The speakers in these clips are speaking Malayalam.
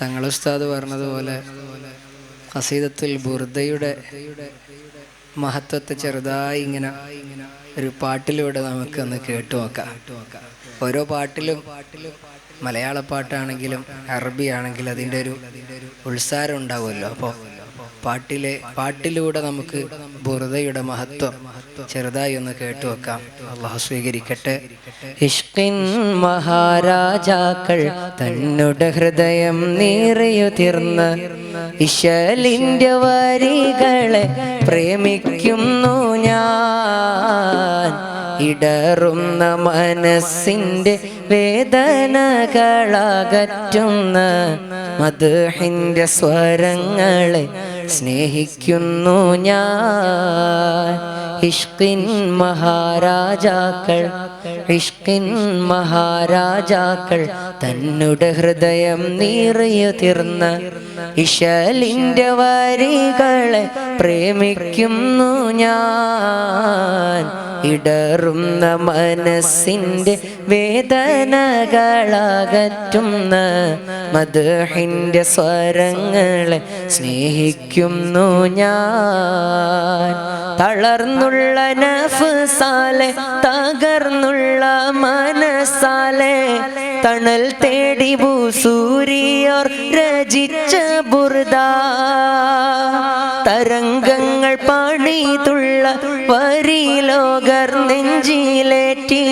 തങ്ങളുസ്താദ് പറഞ്ഞതുപോലെ ഹസീദത്തുൽ ബുർദയുടെ മഹത്വത്തെ ചെറുതായി ഇങ്ങനെ ഒരു പാട്ടിലൂടെ നമുക്ക് ഒന്ന് കേട്ടു നോക്കാം. ഓരോ പാട്ടിലും മലയാള പാട്ടാണെങ്കിലും അറബി ആണെങ്കിലും അതിന്റെ ഒരു ഉത്സാരം ഉണ്ടാവുമല്ലോ. അപ്പോൾ പാട്ടിലെ പാട്ടിലൂടെ നമുക്ക് ബുർദയുടെ മഹത്വം ചെറുതായി ഒന്ന് കേട്ടു വെക്കാം. അള്ളാഹു സ്വീകരിക്കട്ടെ. ഇഷ്കിൻ മഹാരാജാക്കൾ തന്നുടെ ഹൃദയം നീറിയുതിർന്ന് ഇശലിന്റെ വരികളെ പ്രേമിക്കുന്നു ഞാൻ. ഇടറുന്ന മനസ്സിന്റെ വേദനകളകറ്റുന്ന മധുഹിന്റെ സ്വരങ്ങളെ സ്നേഹിക്കുന്നു ഞാൻ. ഇഷ്കിൻ മഹാരാജാക്കൾ. ഇഷ്കിൻ മഹാരാജാക്കൾ തന്നുടെ ഹൃദയം നീറിയുതിർന്ന ഇശലിന്റെ വരികളെ പ്രേമിക്കുന്നു ഞാൻ. ഇടറുന്ന മനസ്സിന്റെ വേദനകളകറ്റുന്ന മധുഹിന്റെ സ്വരങ്ങളെ സ്നേഹിക്കുന്നു ഞാൻ. തളർന്നുള്ള നഫ്സാലെ തകർന്നുള്ള മനസ്സാലെ തണൽ തേടി ഭൂസൂരിയോർ രചിച്ച ബുർദ. തരംഗങ്ങൾ പണിതുള്ള വരിലോകർ നെഞ്ചിലേറ്റി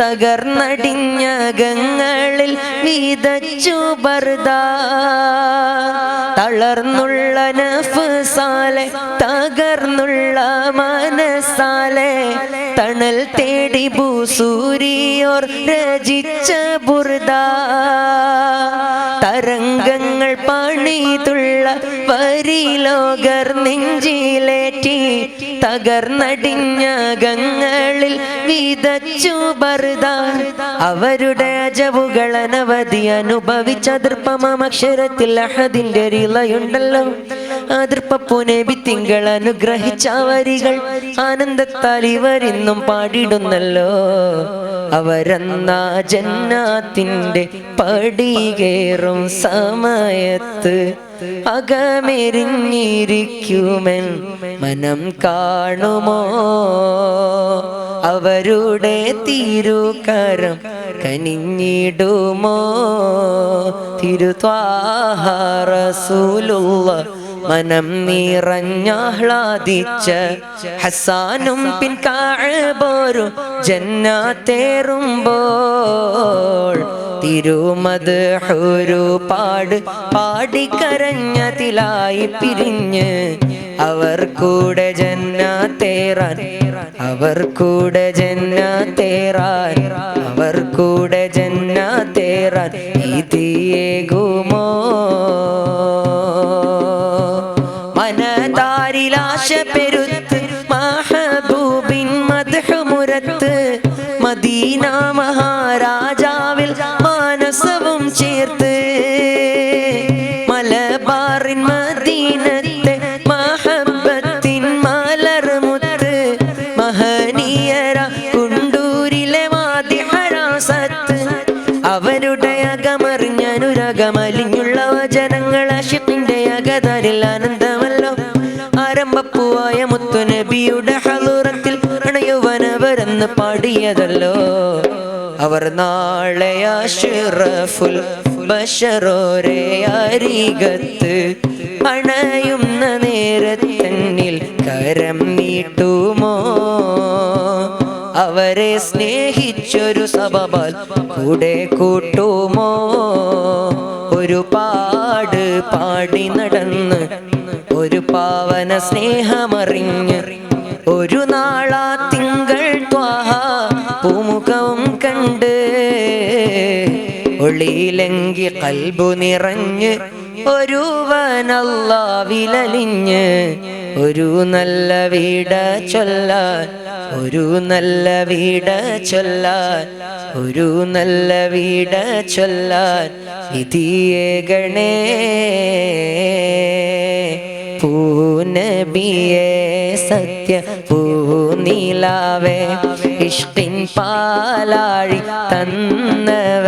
തകർന്നടിഞ്ഞകങ്ങളിൽ വിതച്ചു ബർദ. തളർന്നുള്ള നഫ്സാലെ തകർന്നുള്ള മനസ്സാലെ തണൽ തേടി ഭൂസൂരിയോർ രചിച്ച ബുർദ. തരംഗങ്ങൾ പണിതുള്ള വരിലോകർ നെഞ്ചിലേറ്റി തകർന്നടിഞ്ഞ ഗങ്ങളിൽ വിതച്ചു ബർദാർ അവരുടെ അജവുകൾ അനവധി അനുഭവിച്ച ദൃപ്പമക്ഷരത്തിൽ അഹദിന്റെ റിളയുണ്ടല്ലോ അതിർപ്പപ്പുനബി തിങ്കൾ അനുഗ്രഹിച്ച വരികൾ ആനന്ദത്താൽ ഇവരിന്നും പാടിടുന്നല്ലോ. അവരെന്നാ ജന്നാത്തിന്റെ പടികേറും സമയത്ത് അകമെരിഞ്ഞിരിക്കുമെൻ മനം കാണുമോ? അവരുടെ തിരുകരം കനിഞ്ഞിടുമോ? തിരുത്വാഹാറസൂലുള്ള മനം നിറഞ്ഞാഹ്ലാദിച്ച ഹസാനും പിൻ പോരും ജന്നാത്തേറുമ്പോൾ തിരുമത് പാട് പാട് പാടിക്കരഞ്ഞതിലായി പിരിഞ്ഞ് അവർ കൂടെ ജന്നാത്തേറാൻ അവർ കൂടെ ജന്നാത്തേറാൻ അവർ കൂടെ ജന്നാത്തേറാൻ ഇതിയേകുമോ മനതാരിലാശ അവരുടെ അകമറിഞ്ഞാനുരകമലിഞ്ഞുള്ള വചനങ്ങൾ അഷിപ്പിന്റെ അകതാരിൽ ആനന്ദമല്ലോ. ആരംഭപ്പൂവായ മുത്തുനബിയുടെ ഹലൂറത്തിൽ അണയുവനവരെന്ന് പാടിയതല്ലോ. അവർ നാളെ ബഷറോരെ അരികത്ത് അണയുന്ന നേരത്തന്നിൽ കരം നീട്ടുമോ? അവരെ സ്നേഹിച്ചൊരു സബബാൽ കൂടെ കൂട്ടുമോ? ഒരു പാട് പാടി നടന്ന് ഒരു പാവന സ്നേഹമറിഞ്ഞ് ഒരു നാളാ തിങ്കൾ ത്വാഹ പൂമുഖവും കണ്ട് ഒളിയിലെങ്കി കൽബു നിറഞ്ഞ് ഒരുവനല്ല വിലലിഞ്ഞ് ഒരു നല്ല വീട ചൊല്ലാൻ ഒരു നല്ല വീട ചൊല്ലാൻ ഒരു നല്ല വീട ചൊല്ലാൻ വിധിയെ ഗണേ. പൂനബിയെ സത്യ പൂനിലാവേ ഇഷ്ടിൻ പാലാഴി തന്നവരെ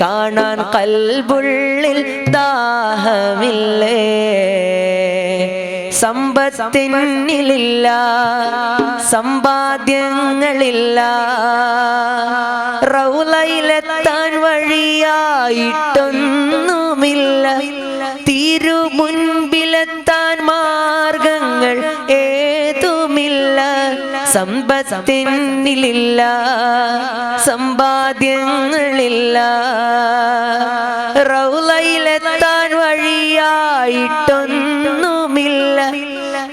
കാണാൻ കൽബുള്ളിൽ ദാഹമില്ലേ? സമ്പത്തിനില്ല സമ്പാദ്യങ്ങളില്ല. റൗലയിലെത്താൻ വഴിയായിട്ടൊന്നുമില്ല സമ്പത്തിനില്ല സമ്പാദ്യങ്ങളില്ല. റൗലയിലെത്താൻ വഴിയായിട്ടൊന്നുമില്ല.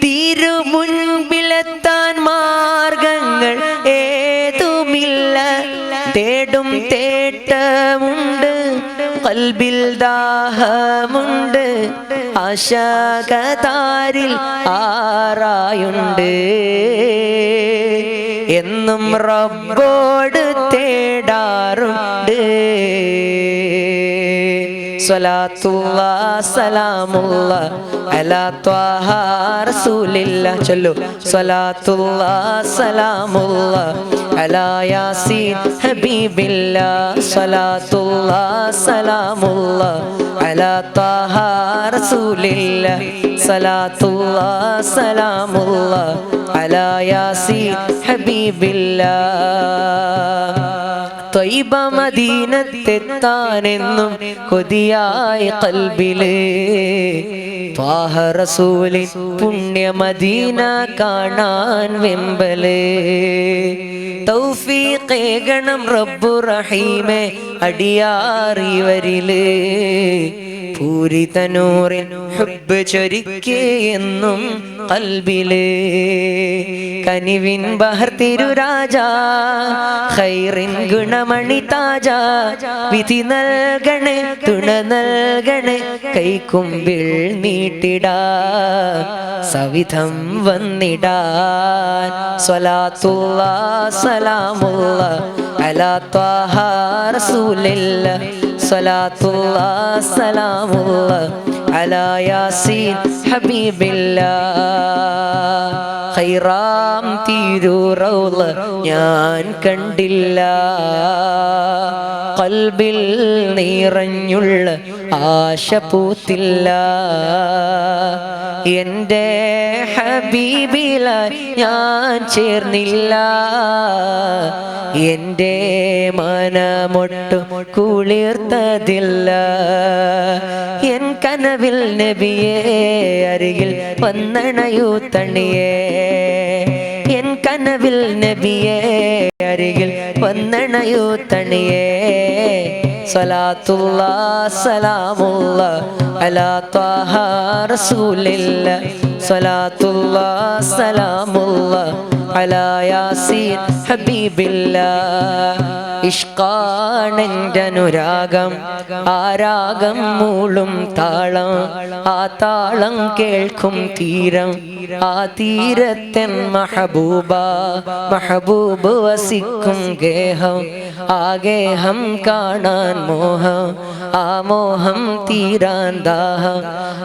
തിരുമുൻപിലെത്താൻ മാർഗങ്ങൾ ഏതുമില്ല. തേടും തേട്ടമുണ്ട് കൽബിൽ ദാഹമുണ്ട് ആശാകതാരിൽ ആറായുണ്ട്. എന്നും റബ്ബോട് തേടാറുണ്ട്. സ്വലാത്തുള്ള സലാമുള്ള അലാ ത്വാഹ റസൂലില്ല. ചൊല്ലു. സ്വലാത്തുള്ള സലാമുള്ള അലാ യാസീൻ ഹബീബില്ല. സ്വലാത്തുള്ള സലാമുള്ള അലാ ത്വാഹ റസൂലില്ല. സ്വലാത്തുള്ള സലാമുള്ള അലാ യാസീൻ ഹബീബില്ല. ത്വയ്ബ മദീനത്തെത്താനെന്നും കൊതിയായ കൽബിൽ. പാഹ റസൂലിൻ പുണ്യ മദീന കാണാൻ വെമ്പൽ. തൗഫീഖേകണം റബ്ബു റഹീമെ അടിയാറിവരിൽ പൂരിതനൂറിൻ ഹുബ് ചൊരിക്കേ എന്നും കനിവിൻ ബഹർ തിരുരാജ ഖൈറിൻ ഗുണമണി താജ. വിധി നൽകണേ തുണ നൽകണേ കൈക്കുമ്പിൽ നീട്ടിടാ. സവിധം വന്നിടാൻ സ്വലാത്തുള്ള സലാമുള്ള അലാ ത്വാഹ സ്വലാത്തുള്ള സലാമുള്ള അലാ യാസീൻ ഹബീബില്ല. ഖൈറാം തീരൂറൗള ഞാൻ കണ്ടില്ല. കൽബിൽ നിറഞ്ഞുള്ള ആശ പൂത്തില്ല. എന്റെ ഹബീബില ഞാൻ ചേർന്നില്ല. എന്റെ മനമൊട്ടു കുളിർത്തതില്ല. എൻ കനവിൽ നബിയെ അരികിൽ വന്നണയൂ തണിയേ. എൻ കനവിൽ നബിയെ അരികിൽ വന്നണയൂ തണിയേ. സ്വലാത്തുള്ള സലാമുള്ള അലാ റസൂലില്ല അലാ യാസീൻ ഹബീബില്ല ആരാഗം മൂളും താളം ആ താളം കേൾക്കും തീരം ആ തീരത്തൻ മഹബൂബ മഹബൂബ് വസിക്കും ഗേഹം ആ ഗേഹം കാണാൻ മോഹം آمو هم تيران داها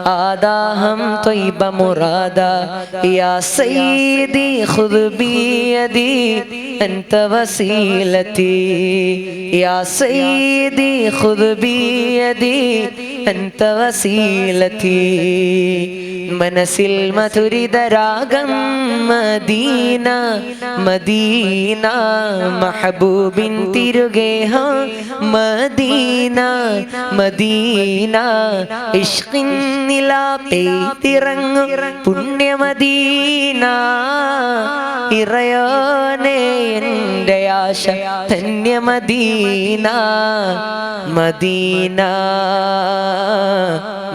آدا هم طيب مرادا يا سيدي خذ بيدي انت وسيلتي يا سيدي خذ بيدي انت وسيلتي من سلمة تريد راغا مدينة مدينة محبوب ترغيها مدينة മദീന ഇഷ്കിൻ നിലാ പെയ്തിറങ്ങും പുണ്യമദീന ഇറയോനെ എന്റെ ആശ ധന്യമദീന Medina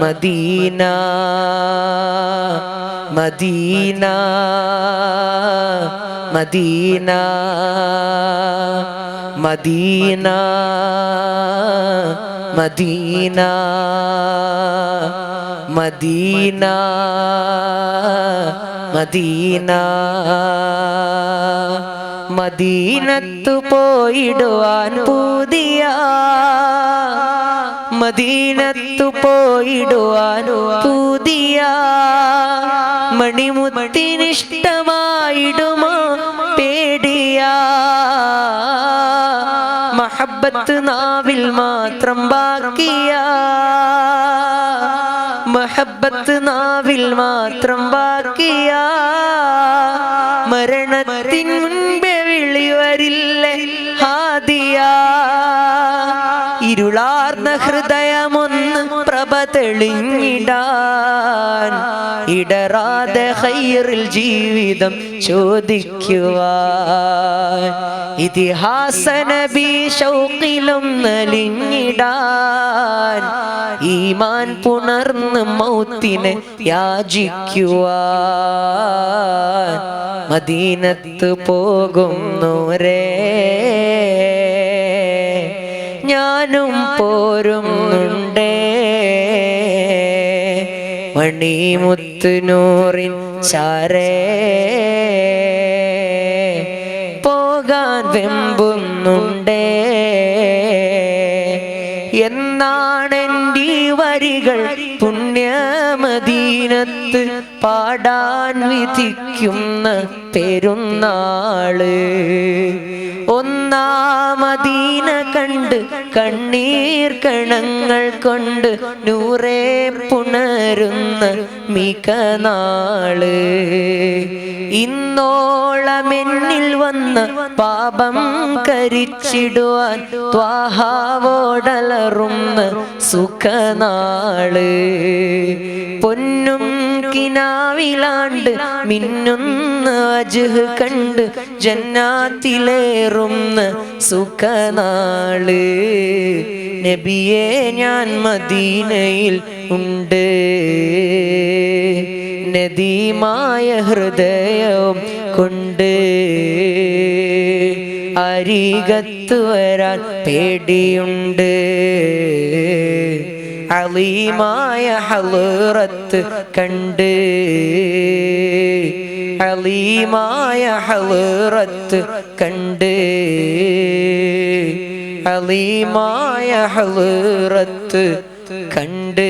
Medina Medina Medina Medina. Medina Medina Medina. മദീനത്തു പോയിടുവാൻ പുതിയ മദീനത്തു പോയിടുവാൻ പുതിയ. മണിമുത്തിനിഷ്ടമായിടുമോ മഹബത്ത് നാവിൽ മാത്രം ബാക്കിയ. മഹബത്ത് നാവിൽ മാത്രം ബാക്കിയ. മരണത്തിൻ മുൻപേ വിളി വരില്ലേ ഹാദിയ. ഇരുളാർന്ന ഹൃദയമൊന്ന് പ്രഭ തെളിഞ്ഞിടാൻ. ഇടറാതെ ഹൈറിൽ ജീവിതം ചോദിക്കുവാൻ. ഇതിഹാസ നബി ഷൗക്കിലും നലിഞ്ഞിടാൻ ഈമാൻ പുണർന്ന് മൗത്തിനെ യാചിക്കുവാൻ മദീനത്ത് പോകുന്നോരേ ഞാനും പോരുന്നുണ്ടേ. മണിമുത്തുനൂറിൻ ചാരേ. വെമ്പുന്നുണ്ടേ. എന്നാണെന്റെ വരികൾ പുണ്യമദീനത്ത് പാടാൻ വിധിക്കുന്ന പെരുന്നാൾ. ഒന്നാമദീന കണ്ട് കണ്ണീർ കണങ്ങൾ കൊണ്ട് നൂറേ പുണരുന്ന മിക നാൾ. ഇന്നോളമെന്നിൽ വന്ന പാപം കരിച്ചിടുവാൻ ത്വാഹാവോടലറുന്ന സുഖനാൾ. പൊന്നും കിനാവിലാണ്ട് മിന്നുന്ന അജുഹ് കണ്ട് ജന്നാത്തിലേറുന്ന സുഖനാൾ. നബിയെ ഞാൻ മദീനയിൽ ഉണ്ട്. നദീമായ ഹൃദയം കൊണ്ട് അരികത്ത് വരാൻ പേടിയുണ്ട്. അലീമായ ഹലറത്ത് കണ്ട്. അലീമായ ഹലറത്ത് കണ്ട്. അലീമായ ഹലറത്ത് കണ്ട്